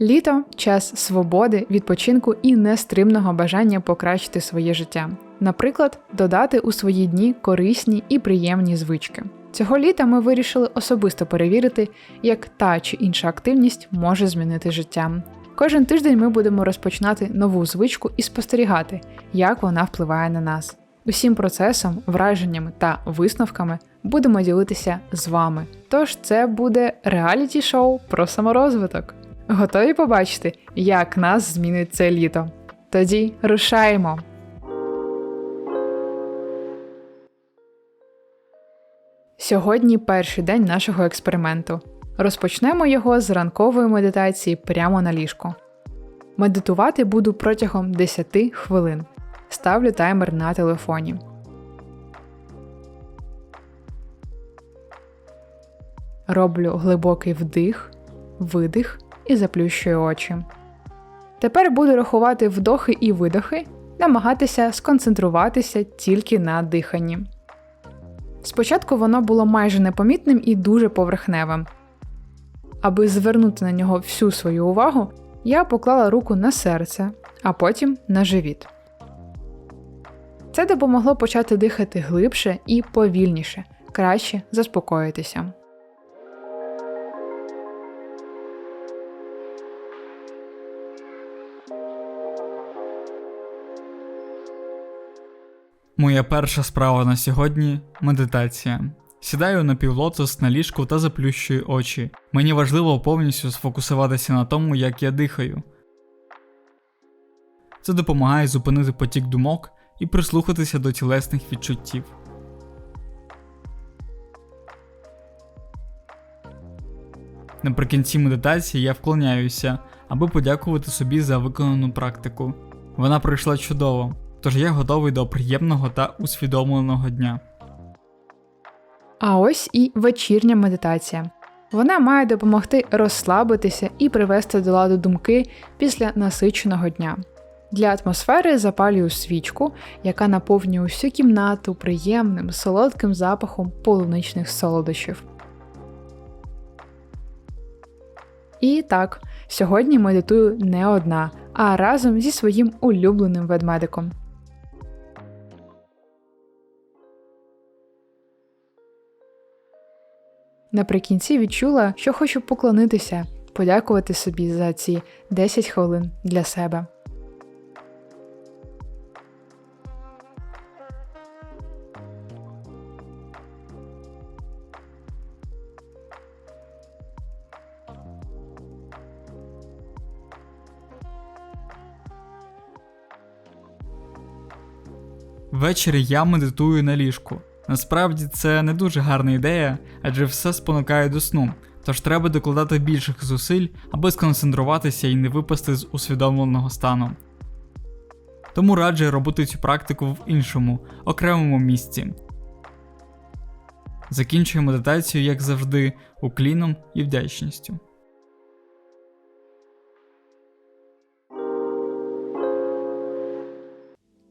Літо час свободи, відпочинку і нестримного бажання покращити своє життя. Наприклад, додати у свої дні корисні і приємні звички. Цього літа ми вирішили особисто перевірити, як та чи інша активність може змінити життя. Кожен тиждень ми будемо розпочинати нову звичку і спостерігати, як вона впливає на нас. Усім процесом, враженнями та висновками будемо ділитися з вами. Тож це буде реаліті-шоу про саморозвиток. Готові побачити, як нас змінить це літо? Тоді рушаємо! Сьогодні перший день нашого експерименту. Розпочнемо його з ранкової медитації прямо на ліжку. Медитувати буду протягом 10 хвилин. Ставлю таймер на телефоні. Роблю глибокий вдих, видих і заплющую очі. Тепер буду рахувати вдохи і видохи, намагатися сконцентруватися тільки на диханні. Спочатку воно було майже непомітним і дуже поверхневим. Аби звернути на нього всю свою увагу, я поклала руку на серце, а потім на живіт. Це допомогло почати дихати глибше і повільніше, краще заспокоїтися. Моя перша справа на сьогодні медитація. Сідаю на півлотос на ліжку та заплющую очі. Мені важливо повністю сфокусуватися на тому, як я дихаю. Це допомагає зупинити потік думок і прислухатися до тілесних відчуттів. Наприкінці медитації я вклоняюся, аби подякувати собі за виконану практику. Вона пройшла чудово, тож я готовий до приємного та усвідомленого дня. А ось і вечірня медитація. Вона має допомогти розслабитися і привести до ладу думки після насиченого дня. Для атмосфери запалюю свічку, яка наповнює усю кімнату приємним солодким запахом полуничних солодощів. І так, сьогодні медитую не одна, а разом зі своїм улюбленим ведмедиком. Наприкінці відчула, що хочу поклонитися, подякувати собі за ці 10 хвилин для себе. Ввечері я медитую на ліжку. Насправді це не дуже гарна ідея, адже все спонукає до сну, тож треба докладати більших зусиль, аби сконцентруватися і не випасти з усвідомленого стану. Тому раджу робити цю практику в іншому, окремому місці. Закінчую медитацію, як завжди, укліном і вдячністю.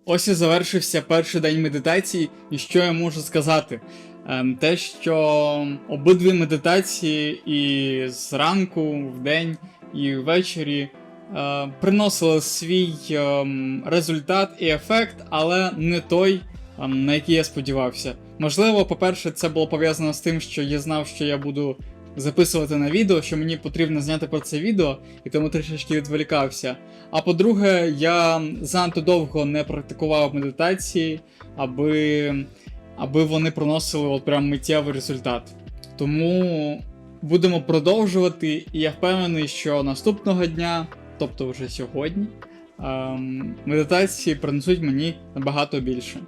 Ось і завершився перший день медитації, і що я можу сказати? Ем, те, що обидві медитації і зранку, в день, і ввечері е, приносили свій ем, результат і ефект, але не той, ем, на який я сподівався. Можливо, по-перше, це було пов'язано з тим, що я знав, що я буду записувати на відео, що мені потрібно зняти про це відео, і тому трішечки відволікався. А по-друге, я занадто довго не практикував медитації, аби аби вони приносили от прям миттєвий результат. Тому будемо продовжувати, і я впевнений, що наступного дня, тобто вже сьогодні, ем, медитації принесуть мені набагато більше.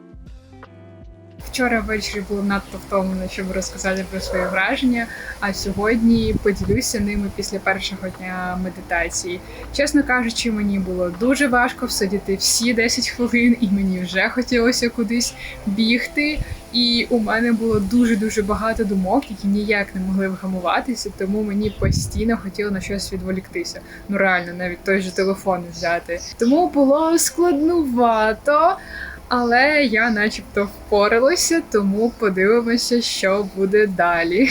Вчора ввечері було надто втомлено, щоб розказати про свої враження. А сьогодні поділюся ними після першого дня медитації. Чесно кажучи, мені було дуже важко всидіти всі 10 хвилин, і мені вже хотілося кудись бігти. І у мене було дуже дуже багато думок, які ніяк не могли вгамуватися, тому мені постійно хотіло на щось відволіктися. Ну реально, навіть той же телефон взяти. Тому було складнувато але я начебто впоралася, тому подивимося, що буде далі.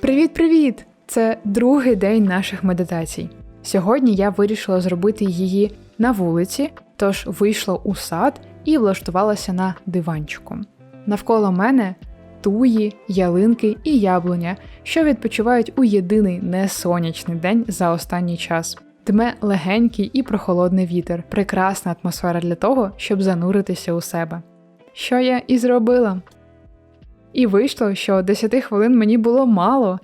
Привіт-привіт! Це другий день наших медитацій. Сьогодні я вирішила зробити її на вулиці, тож вийшла у сад і влаштувалася на диванчику. Навколо мене туї, ялинки і яблуня, що відпочивають у єдиний несонячний день за останній час. Дме легенький і прохолодний вітер, прекрасна атмосфера для того, щоб зануритися у себе. Що я і зробила. І вийшло, що 10 хвилин мені було мало.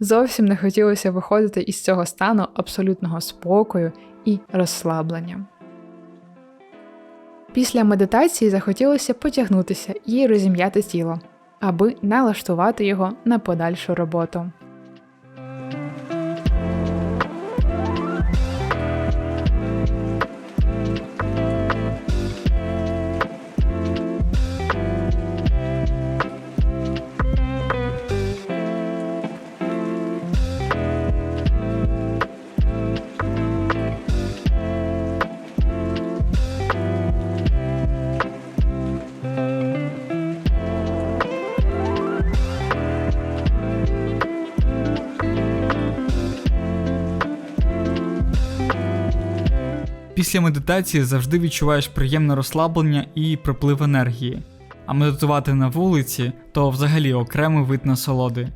Зовсім не хотілося виходити із цього стану абсолютного спокою і розслаблення. Після медитації захотілося потягнутися і розім'яти тіло, аби налаштувати його на подальшу роботу. Після медитації завжди відчуваєш приємне розслаблення і приплив енергії. А медитувати на вулиці то взагалі окремий вид насолоди.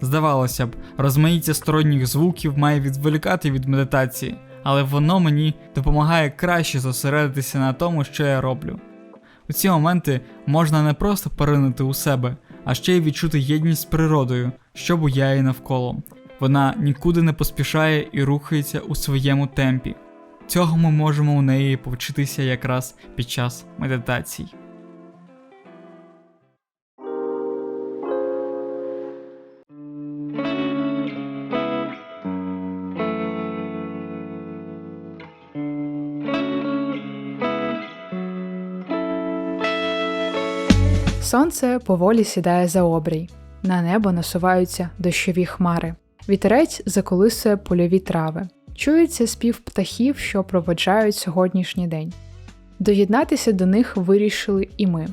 Здавалося б, розмаїття сторонніх звуків має відволікати від медитації, але воно мені допомагає краще зосередитися на тому, що я роблю. У ці моменти можна не просто поринути у себе, а ще й відчути єдність з природою, що буяє навколо. Вона нікуди не поспішає і рухається у своєму темпі. Цього ми можемо у неї повчитися якраз під час медитацій. Сонце поволі сідає за обрій, на небо насуваються дощові хмари. Вітерець заколисує польові трави. Чується спів птахів, що проводжають сьогоднішній день. Доєднатися до них вирішили і ми.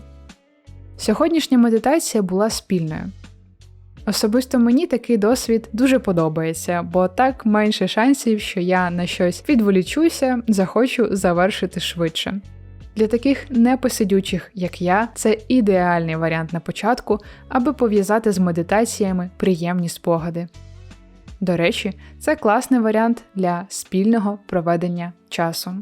Сьогоднішня медитація була спільною. Особисто мені такий досвід дуже подобається, бо так менше шансів, що я на щось відволічуся, захочу завершити швидше. Для таких непосидючих, як я, це ідеальний варіант на початку, аби пов'язати з медитаціями приємні спогади. До речі, це класний варіант для спільного проведення часу.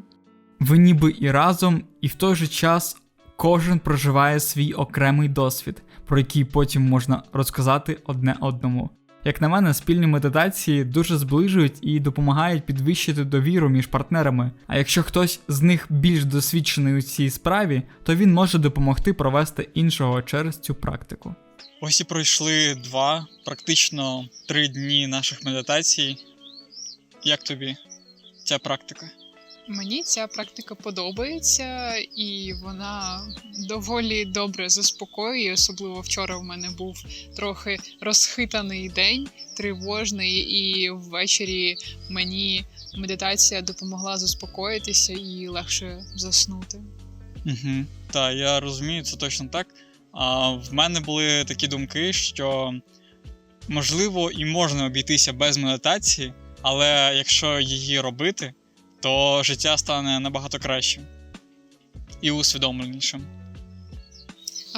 Ви ніби і разом, і в той же час кожен проживає свій окремий досвід, про який потім можна розказати одне одному. Як на мене, спільні медитації дуже зближують і допомагають підвищити довіру між партнерами. А якщо хтось з них більш досвідчений у цій справі, то він може допомогти провести іншого через цю практику. Ось і пройшли два, практично три дні наших медитацій. Як тобі ця практика? Мені ця практика подобається, і вона доволі добре заспокоює. Особливо вчора в мене був трохи розхитаний день, тривожний, і ввечері мені медитація допомогла заспокоїтися і легше заснути. Угу. Так, я розумію, це точно так. А в мене були такі думки, що можливо і можна обійтися без медитації, але якщо її робити, то життя стане набагато кращим і усвідомленішим.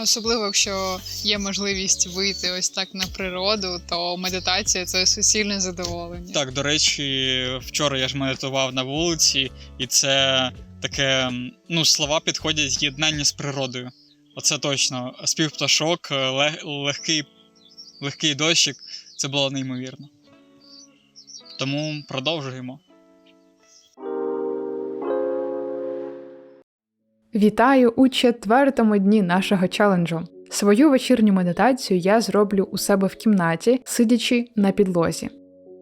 Особливо, якщо є можливість вийти ось так на природу, то медитація це суцільне задоволення. Так, до речі, вчора я ж медитував на вулиці, і це таке, ну, слова підходять єднання з природою. Оце точно. Спів пташок, лег, легкий, легкий дощик це було неймовірно. Тому продовжуємо. Вітаю у четвертому дні нашого челенджу. Свою вечірню медитацію я зроблю у себе в кімнаті, сидячи на підлозі.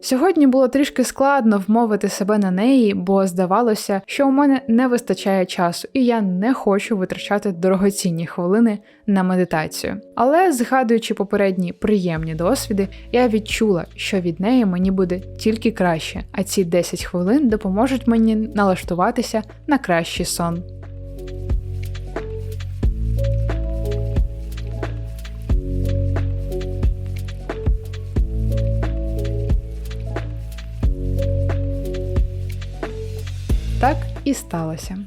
Сьогодні було трішки складно вмовити себе на неї, бо здавалося, що у мене не вистачає часу, і я не хочу витрачати дорогоцінні хвилини на медитацію. Але згадуючи попередні приємні досвіди, я відчула, що від неї мені буде тільки краще, а ці 10 хвилин допоможуть мені налаштуватися на кращий сон. І сталося.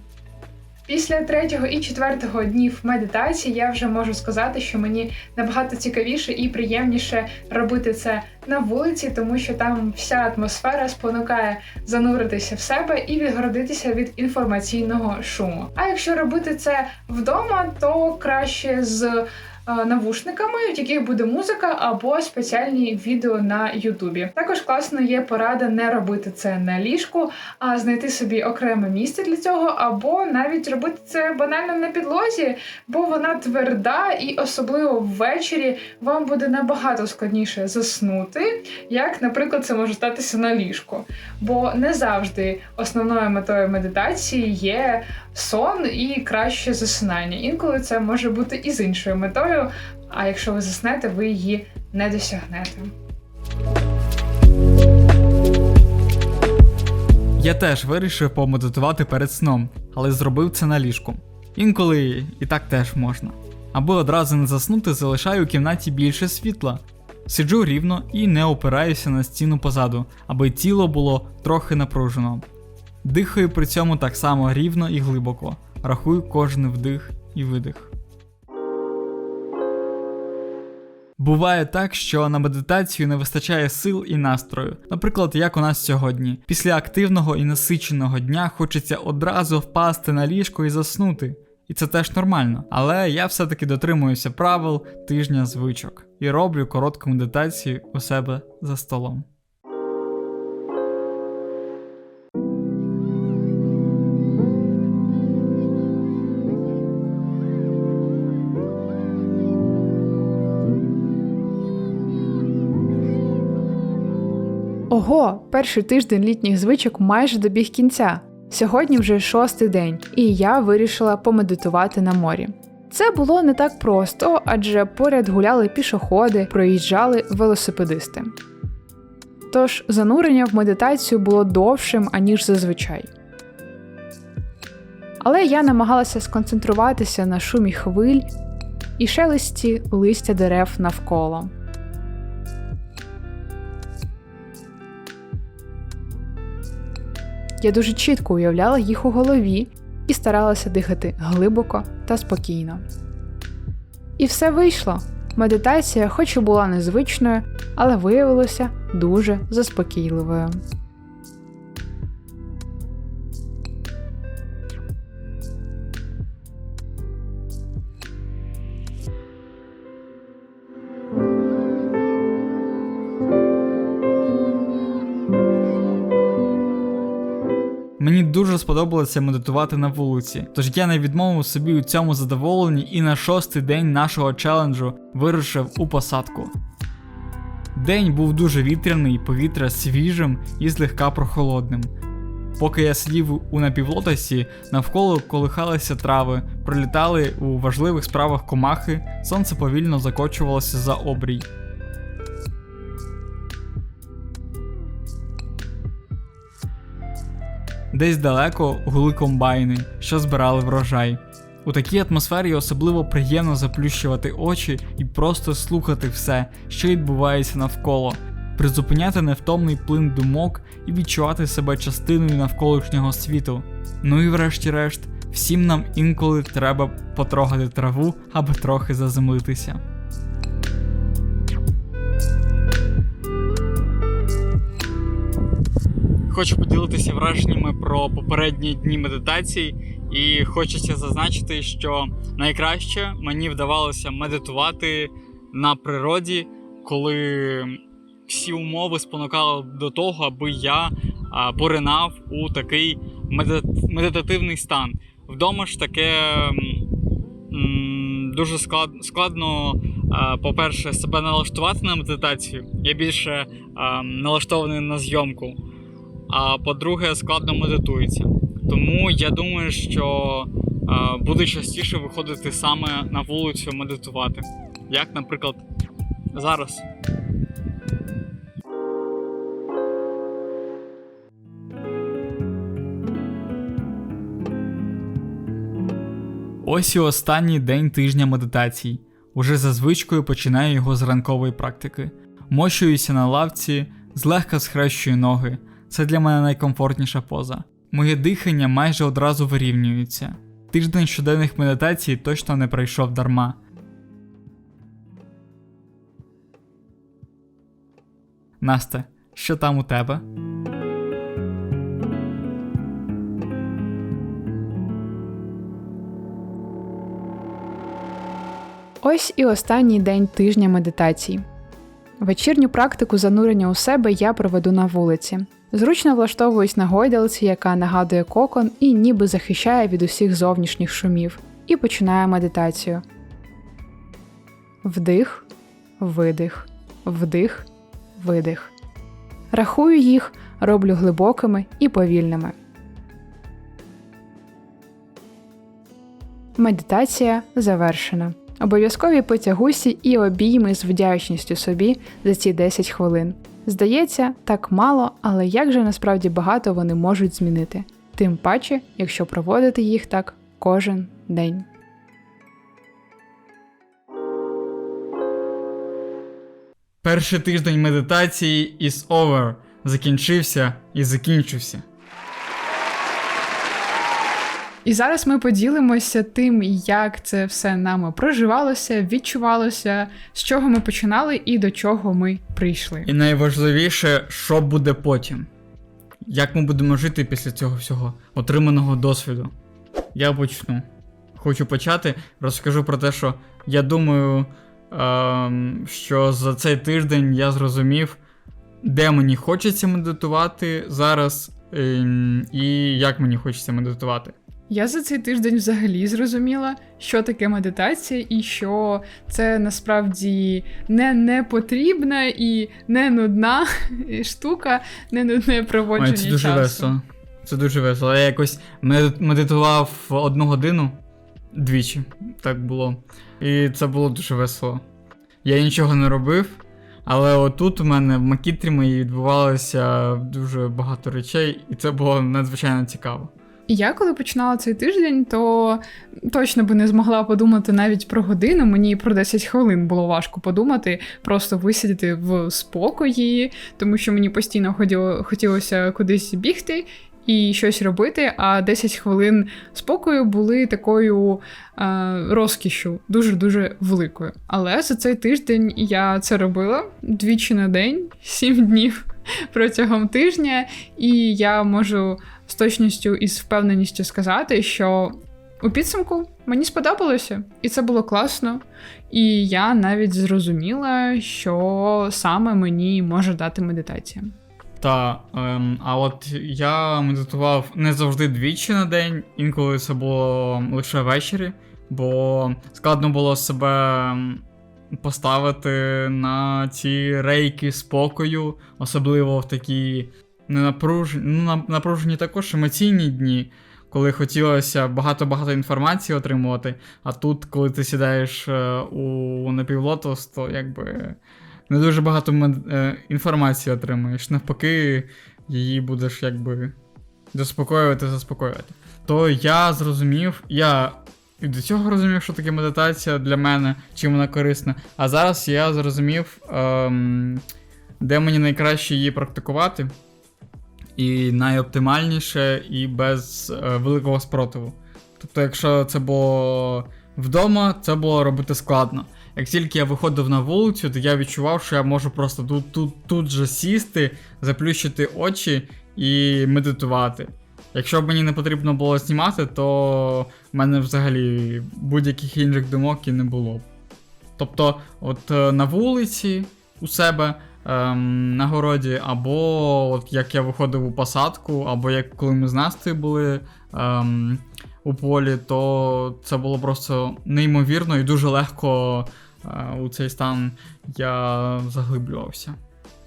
Після третього і четвертого днів медитації я вже можу сказати, що мені набагато цікавіше і приємніше робити це на вулиці, тому що там вся атмосфера спонукає зануритися в себе і відгородитися від інформаційного шуму. А якщо робити це вдома, то краще з навушниками, в яких буде музика або спеціальні відео на Ютубі. Також класно є порада не робити це на ліжку, а знайти собі окреме місце для цього, або навіть робити це банально на підлозі, бо вона тверда, і особливо ввечері вам буде набагато складніше заснути, як, наприклад, це може статися на ліжку. Бо не завжди основною метою медитації є сон і краще засинання. Інколи це може бути і з іншою метою. А якщо ви заснете, ви її не досягнете. Я теж вирішив помедитувати перед сном, але зробив це на ліжку. Інколи і так теж можна. Аби одразу не заснути, залишаю у кімнаті більше світла. Сиджу рівно і не опираюся на стіну позаду, аби тіло було трохи напружено. Дихаю при цьому так само рівно і глибоко, рахую кожен вдих і видих. Буває так, що на медитацію не вистачає сил і настрою. Наприклад, як у нас сьогодні. Після активного і насиченого дня хочеться одразу впасти на ліжко і заснути. І це теж нормально. Але я все-таки дотримуюся правил тижня звичок і роблю коротку медитацію у себе за столом. Ого, перший тиждень літніх звичок майже добіг кінця. Сьогодні вже шостий день, і я вирішила помедитувати на морі. Це було не так просто, адже поряд гуляли пішоходи, проїжджали велосипедисти. Тож занурення в медитацію було довшим, аніж зазвичай. Але я намагалася сконцентруватися на шумі хвиль і шелесті листя дерев навколо. Я дуже чітко уявляла їх у голові і старалася дихати глибоко та спокійно. І все вийшло. Медитація, хоч і була незвичною, але виявилася дуже заспокійливою. Сподобалося медитувати на вулиці, тож я не відмовив собі у цьому задоволенні і на шостий день нашого челенджу вирушив у посадку. День був дуже вітряний, повітря свіжим і злегка прохолодним. Поки я сидів у напівлотосі, навколо колихалися трави, пролітали у важливих справах комахи, сонце повільно закочувалося за обрій. Десь далеко гули комбайни, що збирали врожай. У такій атмосфері особливо приємно заплющувати очі і просто слухати все, що відбувається навколо, призупиняти невтомний плин думок і відчувати себе частиною навколишнього світу. Ну і врешті-решт, всім нам інколи треба потрогати траву, аби трохи заземлитися. Хочу поділитися враженнями про попередні дні медитації, і хочеться зазначити, що найкраще мені вдавалося медитувати на природі, коли всі умови спонукали до того, аби я поринав у такий медит- медитативний стан. Вдома ж таке дуже складно, по-перше, себе налаштувати на медитацію. Я більше налаштований на зйомку. А по-друге, складно медитується. Тому я думаю, що е, буду частіше виходити саме на вулицю медитувати. Як, наприклад, зараз. Ось і останній день тижня медитацій. Уже за звичкою починаю його з ранкової практики. Мощуюся на лавці, злегка схрещую ноги. Це для мене найкомфортніша поза. Моє дихання майже одразу вирівнюється. Тиждень щоденних медитацій точно не пройшов дарма. Насте, що там у тебе? Ось і останній день тижня медитацій. Вечірню практику занурення у себе я проведу на вулиці. Зручно влаштовуюсь на гойдалці, яка нагадує кокон і ніби захищає від усіх зовнішніх шумів, і починаю медитацію. Вдих, видих, вдих, видих. Рахую їх, роблю глибокими і повільними. Медитація завершена. Обов'язкові потягусі і обійми з вдячністю собі за ці 10 хвилин. Здається, так мало, але як же насправді багато вони можуть змінити, тим паче, якщо проводити їх так кожен день. Перший тиждень медитації is over. Закінчився і закінчився. І зараз ми поділимося тим, як це все нами проживалося, відчувалося, з чого ми починали і до чого ми прийшли. І найважливіше, що буде потім. Як ми будемо жити після цього всього отриманого досвіду. Я почну. Хочу почати, розкажу про те, що я думаю, ем, що за цей тиждень я зрозумів, де мені хочеться медитувати зараз, ем, і як мені хочеться медитувати. Я за цей тиждень взагалі зрозуміла, що таке медитація, і що це насправді не, не потрібна і не нудна штука, не нудне проводження Ой, це дуже часу. весело. Це дуже весело. Я якось медит- медитував одну годину двічі. Так було. І це було дуже весело. Я нічого не робив, але отут у мене в макітрі моїй відбувалося дуже багато речей, і це було надзвичайно цікаво. Я коли починала цей тиждень, то точно би не змогла подумати навіть про годину. Мені про 10 хвилин було важко подумати, просто висидіти в спокої, тому що мені постійно хотіло, хотілося кудись бігти. І щось робити, а 10 хвилин спокою були такою е, розкішю, дуже-дуже великою. Але за цей тиждень я це робила двічі на день, 7 днів протягом тижня, і я можу з точністю і з впевненістю сказати, що у підсумку мені сподобалося, і це було класно. І я навіть зрозуміла, що саме мені може дати медитація. Та, ем, а от я медитував не завжди двічі на день, інколи це було лише ввечері, бо складно було себе ем, поставити на ці рейки спокою, особливо в такі ненапружені, ну, напружені також емоційні дні, коли хотілося багато-багато інформації отримувати. А тут, коли ти сідаєш е, у напівлотос, то якби не дуже багато е, інформації отримуєш. Навпаки, її будеш якби заспокоювати, заспокоювати. То я зрозумів, я і до цього розумів, що таке медитація для мене, чим вона корисна. А зараз я зрозумів, ем, де мені найкраще її практикувати. І найоптимальніше, і без е, великого спротиву. Тобто, якщо це було вдома, це було робити складно. Як тільки я виходив на вулицю, то я відчував, що я можу просто тут, тут, тут же сісти, заплющити очі і медитувати. Якщо б мені не потрібно було знімати, то в мене взагалі будь-яких інших думок і не було. б. Тобто, от е, на вулиці у себе ем, на городі, або от як я виходив у посадку, або як коли ми з Настею були ем, у полі, то це було просто неймовірно і дуже легко е, у цей стан я заглиблювався.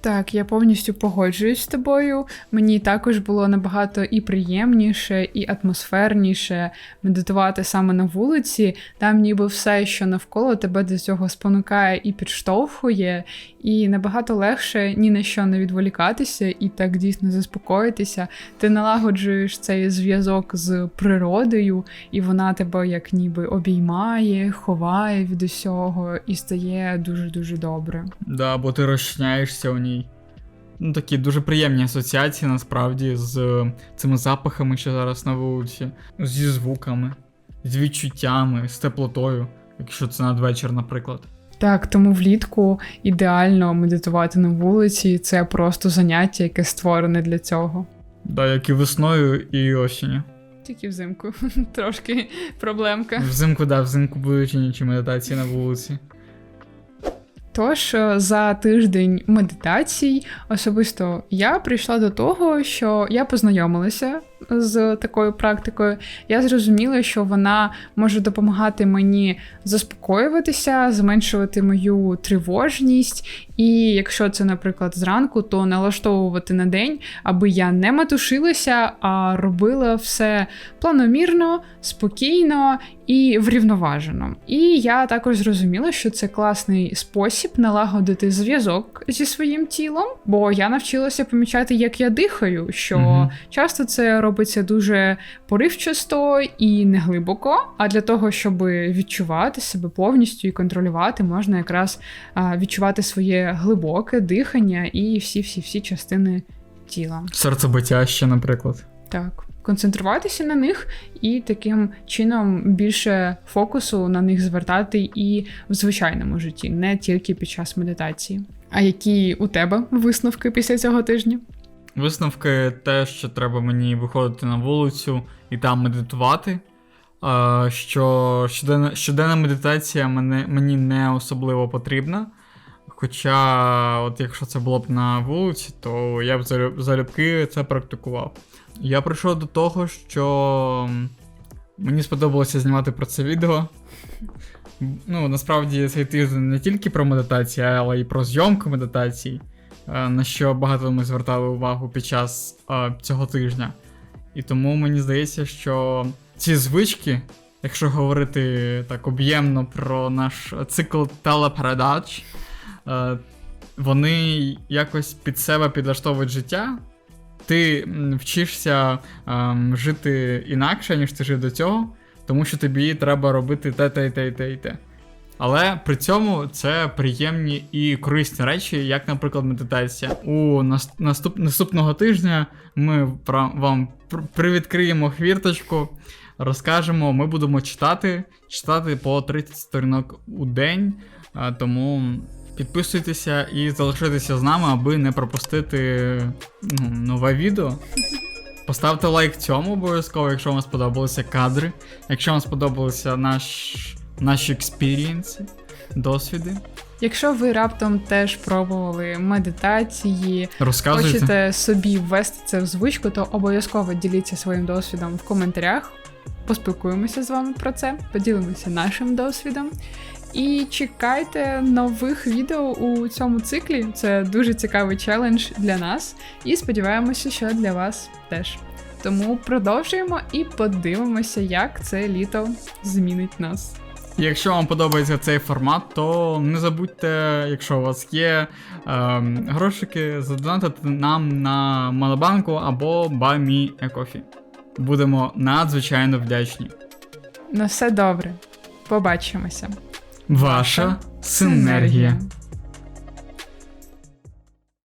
Так, я повністю погоджуюсь з тобою. Мені також було набагато і приємніше, і атмосферніше медитувати саме на вулиці. Там ніби все, що навколо тебе до цього спонукає і підштовхує, і набагато легше ні на що не відволікатися і так дійсно заспокоїтися. Ти налагоджуєш цей зв'язок з природою, і вона тебе як ніби обіймає, ховає від усього і стає дуже-дуже добре. Да, бо ти розчиняєшся у ній. Ну, такі дуже приємні асоціації насправді з е, цими запахами, що зараз на вулиці, зі звуками, з відчуттями, з теплотою, якщо це надвечір, наприклад. Так, тому влітку ідеально медитувати на вулиці. Це просто заняття, яке створене для цього. Да, як і весною, і осінню. Тільки взимку трошки проблемка. Взимку, да, взимку будуть інші медитації на вулиці. Тож за тиждень медитацій особисто я прийшла до того, що я познайомилася з такою практикою. Я зрозуміла, що вона може допомагати мені заспокоюватися, зменшувати мою тривожність. І якщо це, наприклад, зранку, то налаштовувати на день, аби я не матушилася, а робила все планомірно, спокійно і врівноважено. І я також зрозуміла, що це класний спосіб налагодити зв'язок зі своїм тілом, бо я навчилася помічати, як я дихаю, що Мгм. часто це робиться дуже поривчасто і неглибоко. А для того, щоб відчувати себе повністю і контролювати, можна якраз відчувати своє глибоке дихання і всі-всі-всі частини тіла. Серцебиття ще, наприклад. Так, концентруватися на них і таким чином більше фокусу на них звертати і в звичайному житті, не тільки під час медитації. А які у тебе висновки після цього тижня? Висновки те, що треба мені виходити на вулицю і там медитувати. Що щоденна, щоденна медитація мене, мені не особливо потрібна. Хоча, от якщо це було б на вулиці, то я б залюбки це практикував. Я прийшов до того, що мені сподобалося знімати про це відео. Ну, насправді цей тиждень не тільки про медитацію, але й про зйомку медитацій, е, на що багато ми звертали увагу під час е, цього тижня. І тому мені здається, що ці звички, якщо говорити так об'ємно про наш цикл телепередач, е, вони якось під себе підлаштовують життя. Ти вчишся ем, жити інакше, ніж ти жив до цього, тому що тобі треба робити те, те, те, те те. Але при цьому це приємні і корисні речі, як, наприклад, медитація. У наступ, наступного тижня ми вам привідкриємо хвірточку, розкажемо, ми будемо читати, читати по 30 сторінок у день. Тому підписуйтеся і залишайтеся з нами, аби не пропустити ну, нове відео. Поставте лайк цьому обов'язково, якщо вам сподобалися кадри, якщо вам сподобалися наш, наші експірієнси, досвіди. Якщо ви раптом теж пробували медитації, хочете собі ввести це в звичку, то обов'язково діліться своїм досвідом в коментарях. Поспілкуємося з вами про це, поділимося нашим досвідом. І чекайте нових відео у цьому циклі. Це дуже цікавий челендж для нас, і сподіваємося, що для вас теж. Тому продовжуємо і подивимося, як це літо змінить нас. Якщо вам подобається цей формат, то не забудьте, якщо у вас є ем, грошики, задонатити нам на Монобанку або BuyMeACoffee. Будемо надзвичайно вдячні. На все добре. Побачимося. Ваша синергія.